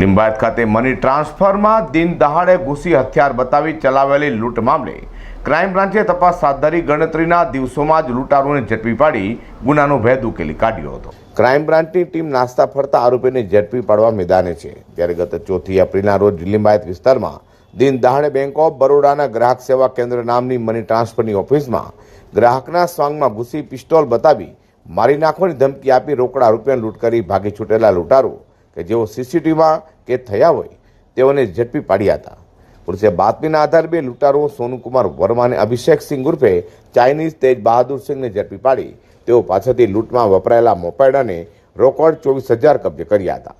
લિંબાયત ખાતે મની ટ્રાન્સફરમાં દિન દહાડે ઘૂસી હથિયાર બતાવી ચલાવેલી લૂંટ મામલે ક્રાઇમ બ્રાન્ચે તપાસ હાથ ધરી ગણતરીના દિવસોમાં જ લૂંટારૂને ઝડપી પાડી, ગુનાનો ભેદ ઉકેલી કાઢ્યો હતો. ક્રાઇમ બ્રાન્ચની ટીમ નાસ્તા ફરતા આરોપીને ઝડપી પાડવા મેદાને છે. ત્યારે ગત ચોથી એપ્રિલના રોજ લિંબાયત વિસ્તારમાં દિન દહાડે બેંક ઓફ બરોડાના ગ્રાહક સેવા કેન્દ્ર નામની મની ટ્રાન્સફરની ઓફિસમાં ગ્રાહકના સ્વાંગમાં ઘૂસી પિસ્તોલ બતાવી મારી નાખવાની ધમકી આપી રોકડા રૂપિયા લૂંટ કરી ભાગી છૂટેલા લૂંટારો કે જેઓ સીસીટીવીમાં કે થયા હોય, તેઓને ઝડપી પાડ્યા હતા. પોલીસે બાતમીના આધારે બે લૂંટારો સોનુકુમાર વર્મા અને અભિષેક સિંહ ઉર્ફે ચાઇનીઝ તેજ બહાદુર સિંહને ઝડપી પાડી. તેઓ પાછળથી લૂંટમાં વપરાયેલા મોપેડ રોકડ ચોવીસ હજાર કબજે કર્યા હતા.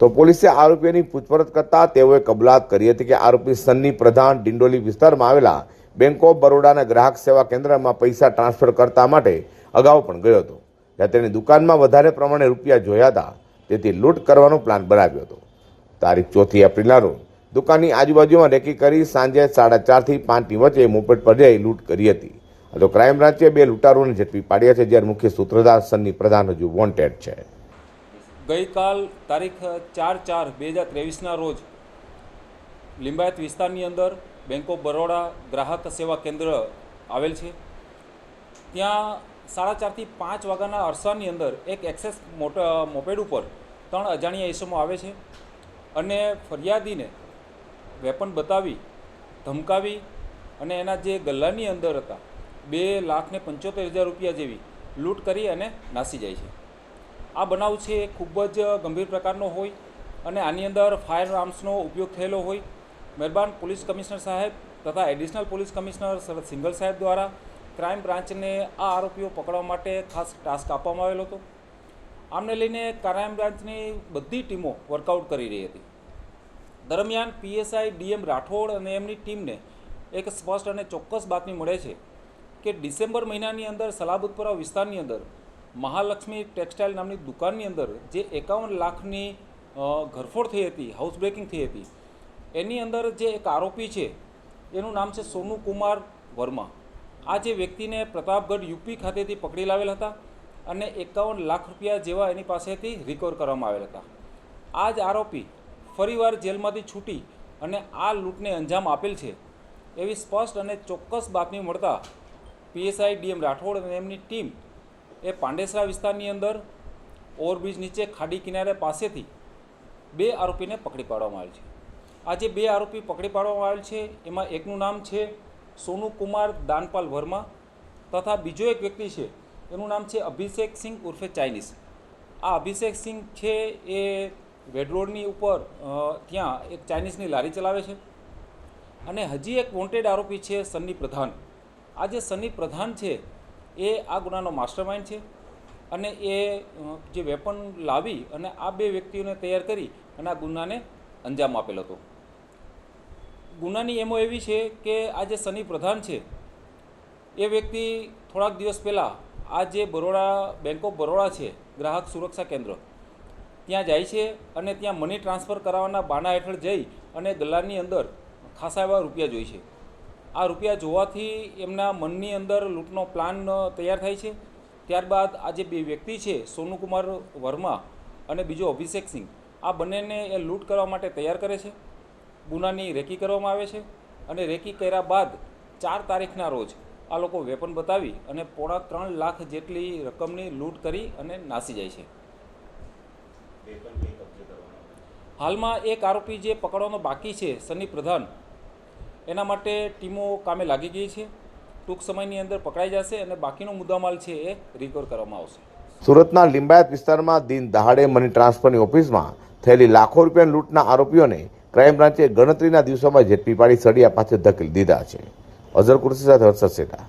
તો પોલીસે આરોપીઓની પૂછપરછ કરતા તેઓએ કબૂલાત કરી હતી કે આરોપી સન્ની પ્રધાન ડિંડોલી વિસ્તારમાં આવેલા બેંક ઓફ બરોડાના ગ્રાહક સેવા કેન્દ્રમાં પૈસા ટ્રાન્સફર કરતા માટે અગાઉ પણ ગયો હતો. જ્યાં તેની દુકાનમાં વધારે પ્રમાણે રૂપિયા જોયા હતા. તેથી લૂંટ કરવાનો પ્લાન બનાવ્યો હતો. તારીખ ચોથી એપ્રિલના રોજ દુકાનની આજુબાજુમાં રેકી કરી સાંજે સાડા ચારથી પાંચની વચ્ચે મોપેટ પર જઈ લૂંટ કરી હતી. તો ક્રાઇમ બ્રાન્ચે બે લૂંટારોને ઝડપી પાડ્યા છે, જ્યારે મુખ્ય સૂત્રધાર સન્ની પ્રધાન હજુ વોન્ટેડ છે. ગઈકાલ તારીખ ચાર ચાર બે હજાર ત્રેવીસના રોજ લિંબાયત વિસ્તારની અંદર બેંક ઓફ બરોડા ગ્રાહક સેવા કેન્દ્ર આવેલ છે. ત્યાં સાડા ચારથી પાંચ વાગ્યાના અરસાની અંદર એક એક્સેસ મોટ, મોપેડ ઉપર ત્રણ અજાણ્યા ઇસમો આવે છે અને ફરિયાદીને વેપન બતાવી, ધમકાવી અને એના જે ગલ્લાની અંદર હતા, બે લાખને પંચોતેર હજાર રૂપિયા જેવી લૂંટ કરી અને નાસી જાય છે. આ બનાવ છે એ ખૂબ જ ગંભીર પ્રકારનો હોય અને આની અંદર ફાયર આર્મ્સનો ઉપયોગ થયેલો હોય. મહેરબાન પોલીસ કમિશનર સાહેબ તથા additional police commissioner Sharad Singhal સાહેબ દ્વારા ક્રાઇમ બ્રાન્ચને આ આરોપીઓ પકડવા માટે ખાસ ટાસ્ક આપવામાં આવેલો હતો. આમને લઈને ક્રાઇમ બ્રાન્ચની બધી ટીમો વર્કઆઉટ કરી રહી હતી. દરમિયાન પીએસઆઈ ડીએમ રાઠોડ અને એમની ટીમને એક સ્પષ્ટ અને ચોક્કસ બાતમી મળે છે કે ડિસેમ્બર મહિનાની અંદર સલાબુતપુરા વિસ્તારની અંદર મહાલક્ષ્મી ટેક્સટાઇલ નામની દુકાનની અંદર જે એકાવન લાખની ઘરફોડ થઈ હતી, હાઉસ બ્રેકિંગ થઈ હતી, એની અંદર જે એક આરોપી છે, એનું નામ છે સોનુ કુમાર વર્મા. આ જે વ્યક્તિને પ્રતાપગઢ યુપી ખાતેથી પકડી લાવેલ હતા અને એકાવન લાખ રૂપિયા જેવા એની પાસેથી રિકવર કરવામાં આવેલ હતા. આ જ આરોપી ફરીવાર જેલમાંથી છૂટી અને આ લૂંટને અંજામ આપેલ છે એવી સ્પષ્ટ અને ચોક્કસ બાતમી મળતા પીએસઆઈ ડીએમ રાઠોડ અને એમની ટીમ એ પાંડેસરા વિસ્તારની અંદર ઓવરબ્રિજ નીચે ખાડી કિનારે પાસેથી બે આરોપીને પકડી પાડવામાં આવેલ છે. આ જે બે આરોપી પકડી પાડવામાં આવેલ છે, એમાં એકનું નામ છે સોનુ કુમાર દાનપાલ વર્મા તથા બીજો એક વ્યક્તિ છે, એનું નામ છે અભિષેક સિંહ ઉર્ફે ચાઇનીઝ. આ અભિષેક સિંહ છે, એ વેડરોડની ઉપર ત્યાં એક ચાઇનીઝની લારી ચલાવે છે અને હજી એક વોન્ટેડ આરોપી છે, સન્ની પ્રધાન. આ જે સન્ની પ્રધાન છે, એ આ ગુનાનો માસ્ટરમાઇન્ડ છે અને એ જે વેપન લાવી અને આ બે વ્યક્તિઓને તૈયાર કરી અને આ ગુનાને અંજામ આપેલ હતો. ગુનાની એમો એવી છે કે આ જે સની પ્રધાન છે, એ વ્યક્તિ થોડાક દિવસ પહેલાં આ જે બરોડા બેંક ઓફ બરોડા છે, ગ્રાહક સુરક્ષા કેન્દ્ર, ત્યાં જાય છે અને ત્યાં મની ટ્રાન્સફર કરાવવાના બાના હેઠળ જઈ અને ગલ્લાની અંદર ખાસા એવા રૂપિયા જોઈ છે. આ રૂપિયા જોવાથી એમના મનની અંદર લૂંટનો પ્લાન તૈયાર થાય છે. ત્યારબાદ આ જે બે વ્યક્તિ છે, સોનુકુમાર વર્મા અને બીજો અભિષેક સિંહ આ બંનેને એ લૂંટ કરવા માટે તૈયાર કરે છે. ગુનાની રેકી કરવામાં આવે છે અને રેકી કર્યા બાદ ચાર તારીખના રોજ આ લોકો વેપન બતાવી અને પોણા ત્રણ લાખ જેટલી રકમની લૂંટ કરી અને નાસી જાય છે. હાલમાં એક આરોપી જે પકડવાનો બાકી છે, સની પ્રધાન, એના માટે ટીમો કામે લાગી ગઈ છે. ટૂંક સમયની અંદર પકડાઈ જશે અને બાકીનો મુદ્દામાલ છે એ રિકવર કરવામાં આવશે. સુરતના લિંબાયત વિસ્તારમાં દિન દહાડે મની ટ્રાન્સફરની ઓફિસમાં થયેલી લાખો રૂપિયા લૂંટના આરોપીઓને ક્રાઇમ બ્રાન્ચે ગણતરીના દિવસોમાં ઝડપી પાડી સળિયા પાસે ધકેલી દીધા છે. અઝર કુર્સી સાથે હર્ષદ સેઠા